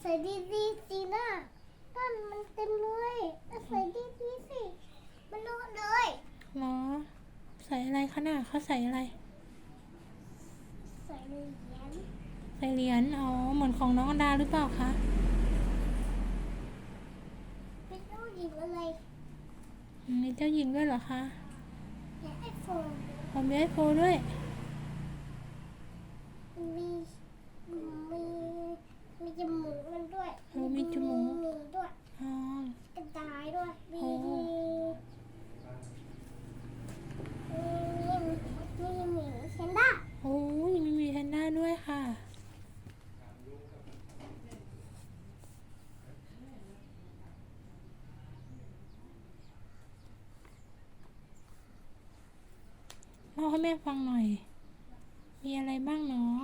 ใส่ดีดีๆสินะก้อนมันเต็มเลยเอาใส่ดีดีๆสิ มันรู้เลยเหรอ ใส่อะไรคะน่ะเขาใส่อะไร ใส่เหรียญใส่เหรียญอ๋อ เหมือนของน้องอันดาหรือเปล่าคะ เป็นรูปหญิงอะไรอืมมีเจ้าหญิงด้วยเหรอคะและไอโฟนพอมีไอโฟนด้วย มีมีมีจมูกมันด้วย โอ้มีจมูก มีด้วย อ๋อ กระจายด้วย มีมีมีหมีแพนด้าโอ้ยมีมีแพนด้าด้วยค่ะ เล่าให้แม่ฟังหน่อย มีอะไรบ้างเนาะ